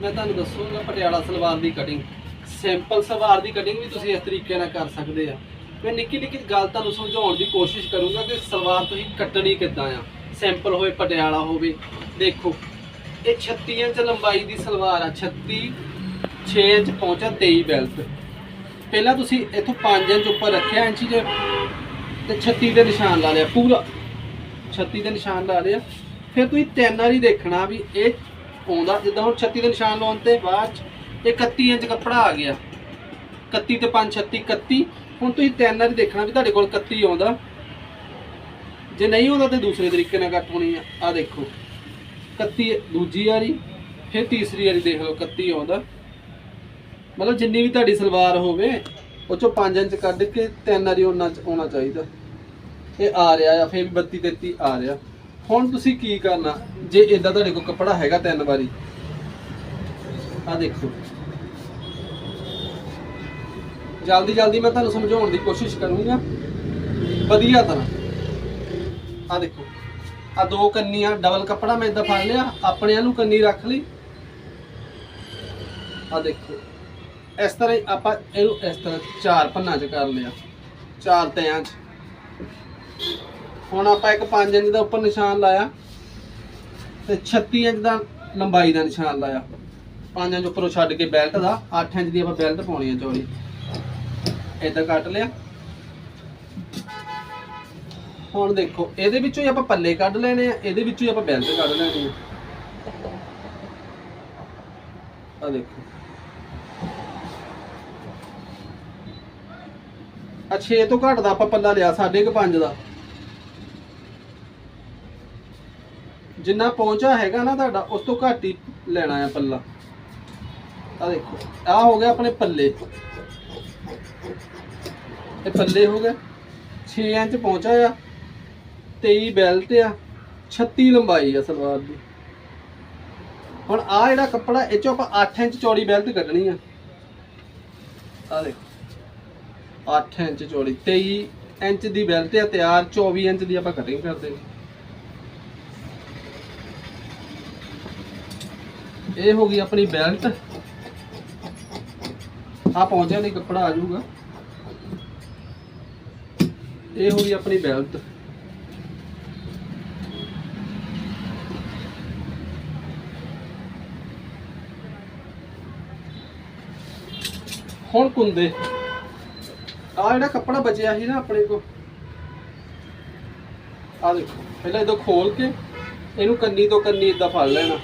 ਮੈਂ ਤੁਹਾਨੂੰ ਦੱਸੂਗਾ ਪਟਿਆਲਾ ਸਲਵਾਰ ਦੀ ਕਟਿੰਗ ਸਿੰਪਲ ਸਲਵਾਰ ਦੀ ਕਟਿੰਗ ਵੀ ਤੁਸੀਂ ਇਸ ਤਰੀਕੇ ਨਾਲ ਕਰ ਸਕਦੇ ਆ। ਮੈਂ ਨਿੱਕੀ ਨਿੱਕੀ ਗੱਲ ਤੁਹਾਨੂੰ ਸਮਝਾਉਣ ਦੀ ਕੋਸ਼ਿਸ਼ ਕਰੂੰਗਾ ਕਿ ਸਲਵਾਰ ਤੁਸੀਂ ਕੱਟਣੀ ਕਿੱਦਾਂ ਆ। ਸਿੰਪਲ ਹੋਵੇ, ਪਟਿਆਲਾ ਹੋਵੇ। ਦੇਖੋ, ਇਹ 36 ਇੰਚ ਲੰਬਾਈ ਦੀ ਸਲਵਾਰ ਆ। 36 6 ਇੰਚ ਪਹੁੰਚਾ 23 ਬੈਲਟ ਪਹਿਲਾਂ ਤੁਸੀਂ ਇੱਥੋਂ 5 ਇੰਚ ਉੱਪਰ ਰੱਖਿਆ ਇੰਚ ਦੇ ਤੇ 36 ਦੇ ਨਿਸ਼ਾਨ ਲਾ ਲਿਆ, ਪੂਰਾ। 36 ਦੇ ਨਿਸ਼ਾਨ ਲਾ ਲਿਆ। ਫਿਰ ਤੁਸੀਂ ਤਿੰਨ ਵਾਰੀ ਦੇਖਣਾ ਵੀ ਇਹ ਆਉਂਦਾ ਜਿੱਦਾਂ ਹੁਣ 36 ਦੇ ਨਿਸ਼ਾਨ ਲਾਉਣ ਤੇ ਬਾਅਦ 'ਚ ਇਹ 31 ਇੰਚ ਕੱਪੜਾ ਆ ਗਿਆ। 31 ਤੇ 5 36 31 ਹੁਣ ਤੁਸੀਂ ਤਿੰਨ ਵਾਰੀ ਦੇਖਣਾ ਵੀ ਤੁਹਾਡੇ ਕੋਲ 31 ਆਉਂਦਾ। ਜੇ ਨਹੀਂ ਆਉਂਦਾ ਤੇ ਦੂਸਰੇ ਤਰੀਕੇ ਨਾਲ ਕੱਟ ਹੋਣੀ ਆ। ਆ ਦੇਖੋ। 31 ਦੂਜੀ ਵਾਰੀ। ਫਿਰ ਤੀਸਰੀ ਵਾਰੀ ਦੇਖ ਲਓ 31 ਆਉਂਦਾ। ਮਤਲਬ ਜਿੰਨੀ ਵੀ ਤੁਹਾਡੀ ਸਲਵਾਰ ਹੋਵੇ, ਉਹ ਚੋਂ 5 ਇੰਚ ਕੱਢ ਕੇ ਤਿੰਨ ਵਾਰੀ ਉਹਨਾਂ ਚ ਆਉਣਾ ਚਾਹੀਦਾ। ਇਹ ਆ ਰਿਹਾ ਆ, ਫਿਰ ਵੀ 32 33 ਆ ਰਿਹਾ। ਹੁਣ ਤੁਸੀਂ ਕੀ ਕਰਨਾ? ਜੇ ਇਦਾਂ ਤੁਹਾਡੇ ਕੋਲ ਕੱਪੜਾ ਹੈਗਾ ਤਿੰਨ ਵਾਰੀ ਆ ਦੇਖੋ। ਜਲਦੀ ਜਲਦੀ ਮੈਂ ਤੁਹਾਨੂੰ ਸਮਝਾਉਣ ਦੀ ਕੋਸ਼ਿਸ਼ ਕਰੂੰਗਾ। ਵਧੀਆ ਤਰ੍ਹਾਂ। ਆ ਦੇਖੋ। ਆ ਦੋ ਕੰਨੀਆਂ ਡਬਲ ਕੱਪੜਾ ਮੈਂ ਇਦਾਂ ਫੜ ਲਿਆ, ਆਪਣਿਆਂ ਨੂੰ ਕੰਨੀ ਰੱਖ ਲਈ। ਆ ਦੇਖੋ। ਇਸ ਤਰ੍ਹਾਂ ਹੀ ਆਪਾਂ ਇਹਨੂੰ ਇਸ ਤਰ੍ਹਾਂ ਚਾਰ ਪੰਨਾ ਚ ਕਰ ਲਿਆ। ਚਾਰ ਤਿਆਂ ਚ। ਹੁਣ ਆਪਾਂ ਇੱਕ 5 ਇੰਚ ਦਾ ਉੱਪਰ ਨਿਸ਼ਾਨ ਲਾਇਆ ਤੇ 36 ਇੰਚ ਦਾ ਲੰਬਾਈ ਦਾ ਨਿਸ਼ਾਨ ਲਾਇਆ। 5 ਇੰਚ ਉੱਪਰੋਂ ਛੱਡ ਕੇ ਬੈਲਟ ਦਾ 8 ਇੰਚ ਦੀ ਆਪਾਂ ਬੈਲਟ ਪਾਉਣੀ ਹੈ ਚੌੜੀ। ਏਦਾਂ ਕੱਟ ਲਿਆ। ਹੁਣ ਦੇਖੋ, ਇਹਦੇ ਵਿੱਚੋਂ ਹੀ ਆਪਾਂ ਪੱਲੇ ਕੱਢ ਲੈਣੇ ਆ, ਇਹਦੇ ਵਿੱਚੋਂ ਹੀ ਆਪਾਂ ਬੈਲਟ ਕੱਢ ਲੈਣੀ ਆ। ਆ ਦੇਖੋ। ਆ 6 ਤੋਂ ਘੱਟ ਦਾ ਆਪਾਂ ਪੱਲਾ ਲਿਆ 5.5 ਦਾ। ਜਿੰਨਾ ਪਹੁੰਚਾ ਹੈਗਾ ਨਾ ਤੁਹਾਡਾ, ਉਸ ਤੋਂ ਘੱਟ ਹੀ ਲੈਣਾ ਆ ਪੱਲਾ। ਆ ਦੇਖੋ ਆ ਹੋ ਗਿਆ ਆਪਣੇ ਪੱਲੇ। ਇਹ ਪੱਲੇ ਹੋ ਗਏ। 6 ਇੰਚ ਪਹੁੰਚਾ ਆ 23 ਬੈਲਟ ਆ 36 ਲੰਬਾਈ ਆ ਸਲਵਾਰ ਦੀ। ਹੁਣ ਆ ਜਿਹੜਾ ਕੱਪੜਾ, ਇਹ ਚੋਂ ਆਪਾਂ 8 ਇੰਚ ਚੌੜੀ ਬੈਲਟ ਕੱਢਣੀ ਆ। ਆ ਦੇਖੋ 8 ਇੰਚ ਚੌੜੀ 23 ਇੰਚ ਦੀ ਬੈਲਟ ਆ, ਤਿਆਰ 24 ਇੰਚ ਦੀ ਆਪਾਂ ਕਟਿੰਗ ਕਰਦੇ ਹਾਂ ਇਹ ਹੋ ਗਈ ਆਪਣੀ ਬੈਲਟ ਆ ਪਹੁੰਚਿਆ ਨਹੀਂ ਕੱਪੜਾ ਆ ਜਾਊਗਾ। ਇਹ ਹੋ ਗਈ ਆਪਣੀ ਬੈਲਟ ਹੁਣ ਕੁੰਦੇ। ਆ ਜਿਹੜਾ ਕੱਪੜਾ ਬਚਿਆ ਸੀ ਨਾ ਆਪਣੇ ਕੋ ਆ ਦੇਖੋ, ਪਹਿਲਾਂ ਇਹਦੋਂ ਖੋਲ ਕੇ ਇਹਨੂੰ ਕੰਨੀ ਤੋਂ ਕੰਨੀ ਇਦਾਂ ਫੜ ਲੈਣਾ।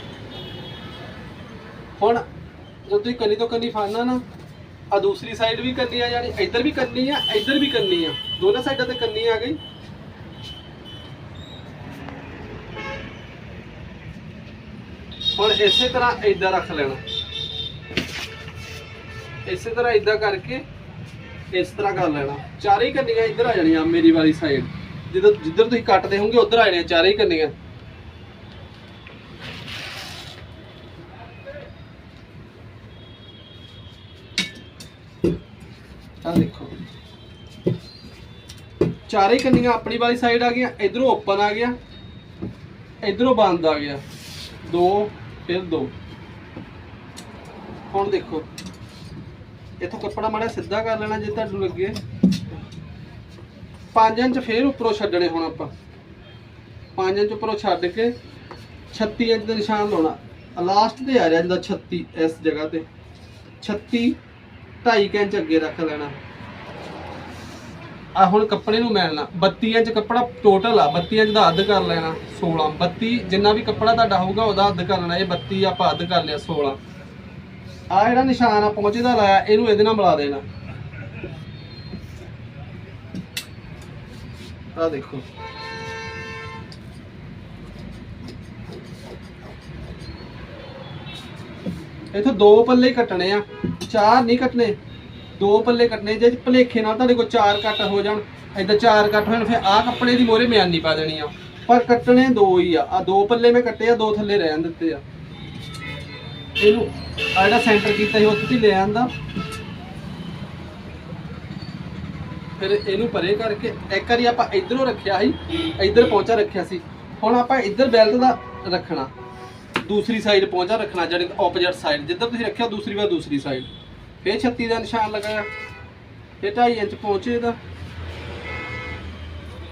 ਹੁਣ ਜਦੋਂ ਤੁਸੀਂ ਕੰਨੀ ਤੋਂ ਕੰਨੀ ਫੜਨਾ ਨਾ ਆ ਦੂਸਰੀ ਸਾਈਡ ਵੀ ਕੰਨੀ ਆ ਜਾਣੀ ਇੱਧਰ ਵੀ ਕੰਨੀ ਆ, ਇੱਧਰ ਵੀ ਕੰਨੀ ਆ। ਦੋਨਾਂ ਸਾਈਡਾਂ ਤੇ ਕੰਨੀ ਆ ਗਈ। ਹੁਣ ਇਸੇ ਤਰ੍ਹਾਂ ਇਦਾਂ ਰੱਖ ਲੈਣਾ। ਇਸੇ ਤਰ੍ਹਾਂ ਇਦਾਂ ਕਰਕੇ ਇਸ ਤਰ੍ਹਾਂ ਕਰ ਲੈਣਾ। ਚਾਰੇ ਕੰਨੀਆਂ ਇੱਧਰ ਆ ਜਾਣੀਆਂ ਮੇਰੀ ਵਾਲੀ ਸਾਈਡ ਜਿੱਧਰ ਜਿੱਧਰ ਤੁਸੀਂ ਕੱਟਦੇ ਹੋਗੇ ਉਧਰ ਆ ਜਾਣੀਆਂ ਚਾਰੇ ਹੀ ਕੰਨੀਆਂ ਆ ਦੇਖੋ ਚਾਰੇ ਕੰਨੀਆਂ ਆਪਣੀ ਵਾਲੀ ਸਾਈਡ ਆ ਗਈਆਂ, ਇਧਰੋਂ ਓਪਨ ਆ ਗਿਆ, ਇਧਰੋਂ ਬੰਦ ਆ ਗਿਆ। ਦੋ, ਫਿਰ ਦੋ। ਹੁਣ ਦੇਖੋ, ਇੱਥੋਂ ਕੱਪੜਾ ਮਾੜਾ ਸਿੱਧਾ ਕਰ ਲੈਣਾ ਜੇ ਤੁਹਾਨੂੰ ਲੱਗੇ। 5 ਇੰਚ ਫੇਰ ਉੱਪਰੋਂ ਛੱਡਣੇ ਹੁਣ ਆਪਾਂ। 5 ਇੰਚ ਉੱਪਰੋਂ ਛੱਡ ਕੇ 36 ਇੰਚ ਦਾ ਨਿਸ਼ਾਨ ਲਾਉਣਾ। ਲਾਸਟ ਤੇ ਆ ਰਿਹਾ ਜਿਹਦਾ 36 ਇਸ ਜਗ੍ਹਾ ਤੇ। 36 2.5 ਇੰਚ ਅੱਗੇ ਰੱਖ ਲੈਣਾ। ਆ ਹੁਣ ਕੱਪੜੇ ਨੂੰ ਮਿਲਣਾ। 32 ਇੰਚ ਕੱਪੜਾ ਟੋਟਲ ਆ। 32 ਇੰਚ ਦਾ ਅੱਧ ਕਰ ਲੈਣਾ 16 32 ਜਿੰਨਾ ਵੀ ਕੱਪੜਾ ਤੁਹਾਡਾ ਹੋਊਗਾ, ਉਹਦਾ ਅੱਧ ਕਰ ਲੈਣਾ। ਇਹ 32 ਆਪਾਂ ਅੱਧ ਕਰ ਲਿਆ 16 ਆ ਜਿਹੜਾ ਨਿਸ਼ਾਨ ਆ ਪਹੁੰਚੇ ਦਾ ਲਾਇਆ, ਇਹਨੂੰ ਇਹਦੇ ਨਾਲ ਮਿਲਾ ਦੇਣਾ। ਆ ਦੇਖੋ। ਇਥੋਂ ਦੋ ਪੱਲੇ ਕੱਟਣੇ ਆ। ਚਾਰ ਨਹੀਂ ਕੱਟਣੇ। ਦੋ ਪੱਲੇ ਕੱਟਣੇ ਜੇ ਭਲੇਖੇ ਨਾਲ ਤੁਹਾਡੇ ਕੋਲ ਚਾਰ ਕੱਟ ਹੋ ਜਾਣ, ਏਦਾਂ ਚਾਰ ਕੱਟ ਹੋਣ ਫਿਰ ਆਹ ਕੱਪੜੇ ਦੀ ਮੋਰੇ ਮਿਆਨੀ ਪਾ ਦੇਣੀ ਆ। ਪਰ ਕੱਟਣੇ ਦੋ ਹੀ ਆ ਆ ਦੋ ਪੱਲੇ ਮੈਂ ਕੱਟੇ ਆ, ਦੋ ਥੱਲੇ ਰਹਿਣ ਦਿੱਤੇ ਆ। ਇਹਨੂੰ ਆ ਜਿਹੜਾ ਸੈਂਟਰ ਕੀਤਾ ਸੀ ਉਹ ਤੁਸੀਂ ਲੈ ਆਂਦਾ। ਫਿਰ ਇਹਨੂੰ ਪਰੇ ਕਰਕੇ ਇੱਕ ਵਾਰੀ ਆਪਾਂ ਇਧਰੋਂ ਰੱਖਿਆ ਸੀ, ਇਧਰ ਪਹੁੰਚਾ ਰੱਖਿਆ ਸੀ। ਹੁਣ ਆਪਾਂ ਇਧਰ ਬੈਲਟ ਦਾ ਰੱਖਣਾ। ਦੂਸਰੀ ਸਾਈਡ ਪਹੁੰਚਾ ਰੱਖਣਾ ਜਿਹੜੀ ਆਪੋਜ਼ਿਟ ਸਾਈਡ ਜਿੱਦਾਂ ਤੁਸੀਂ ਰੱਖਿਆ, ਦੂਸਰੀ ਵਾਰ ਦੂਸਰੀ ਸਾਈਡ ਫੇਰ 36 ਦਾ ਨਿਸ਼ਾਨ ਲਗਾਇਆ। ਇਹ 2.5 ਇੰਚ ਪਹੁੰਚੇ ਇਹਦਾ।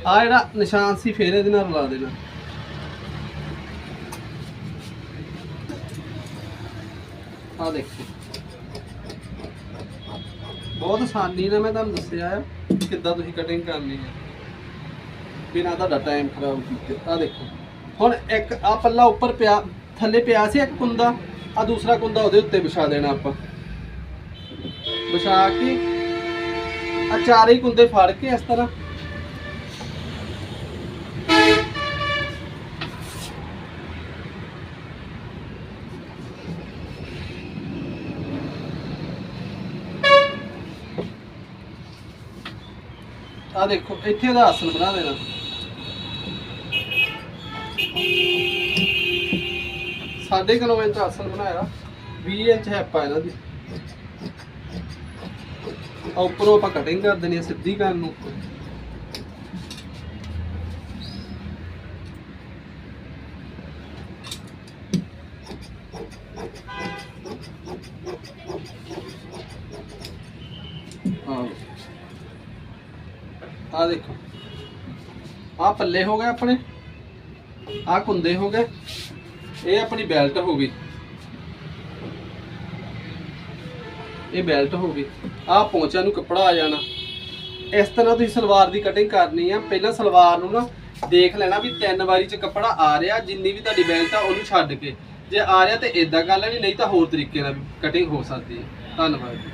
ਆ ਜਿਹੜਾ ਨਿਸ਼ਾਨ ਸੀ, ਫੇਰ ਇਹਦੇ ਨਾਲ ਰਲਾ ਦੇਣਾ। ਆ ਦੇਖੋ। ਬਹੁਤ ਆਸਾਨੀ ਨਾਲ ਮੈਂ ਤੁਹਾਨੂੰ ਦੱਸਿਆ ਆ ਕਿੱਦਾਂ ਤੁਸੀਂ ਕਟਿੰਗ ਕਰਨੀ ਹੈ ਬਿਨਾਂ ਤੁਹਾਡਾ ਟਾਈਮ ਖਰਾਬ ਕੀਤੇ। ਆ ਦੇਖੋ। ਹੁਣ ਇੱਕ ਆ ਪੱਲਾ ਉੱਪਰ ਪਿਆ, ਥੱਲੇ ਪਿਆ ਸੀ ਇੱਕ ਕੁੰਦਾ ਆ ਦੂਸਰਾ ਕੁੰਦਾ ਉਹਦੇ ਉੱਤੇ ਵਿਛਾ ਦੇਣਾ ਆਪਾਂ। ਵਿਛਾ ਕੇ ਆ ਚਾਰੇ ਕੁੰਦੇ ਫੜ ਕੇ ਇਸ ਤਰ੍ਹਾਂ। ਆ ਦੇਖੋ, ਇੱਥੇ ਉਹਦਾ ਆਸਨ ਬਣਾ ਦੇਣਾ। ਸਾਢੇ ਕਿਲੋ ਇੰਚ ਆਸਨ ਬਣਾਇਆ। 20 ਇੰਚ ਹੈਪਾ ਇਹਨਾਂ ਦੀ। ਆ ਉੱਪਰੋਂ ਆਪਾਂ ਕਟਿੰਗ ਕਰ ਦੇਣੀ ਆ ਸਿੱਧੀ ਕਰਨ ਨੂੰ। ਆ ਦੇਖੋ। ਆ ਪੱਲੇ ਹੋ ਗਏ ਆਪਣੇ। ਆ ਕੁੰਦੇ ਹੋ ਗਏ। ਇਹ ਆਪਣੀ ਬੈਲਟ ਹੋ ਗਈ। ਇਹ ਬੈਲਟ ਹੋ ਗਈ। ਆਹ ਪੌਂਚਿਆਂ ਨੂੰ ਕੱਪੜਾ ਆ ਜਾਣਾ। ਇਸ ਤਰ੍ਹਾਂ ਤੁਸੀਂ ਸਲਵਾਰ ਦੀ ਕਟਿੰਗ ਕਰਨੀ ਆ। ਪਹਿਲਾਂ ਸਲਵਾਰ ਨੂੰ ਨਾ ਦੇਖ ਲੈਣਾ ਵੀ ਤਿੰਨ ਵਾਰੀ ਚ ਕੱਪੜਾ ਆ ਰਿਹਾ, ਜਿੰਨੀ ਵੀ ਤੁਹਾਡੀ ਬੈਲਟ ਆ ਉਹਨੂੰ ਛੱਡ ਕੇ। ਜੇ ਆ ਰਿਹਾ ਤੇ ਇਦਾਂ ਕਰ ਲੈਣੀ, ਨਹੀਂ ਤਾਂ ਹੋਰ ਤਰੀਕੇ ਨਾਲ ਵੀ ਕਟਿੰਗ ਹੋ ਸਕਦੀ ਹੈ ਧੰਨਵਾਦ ਜੀ।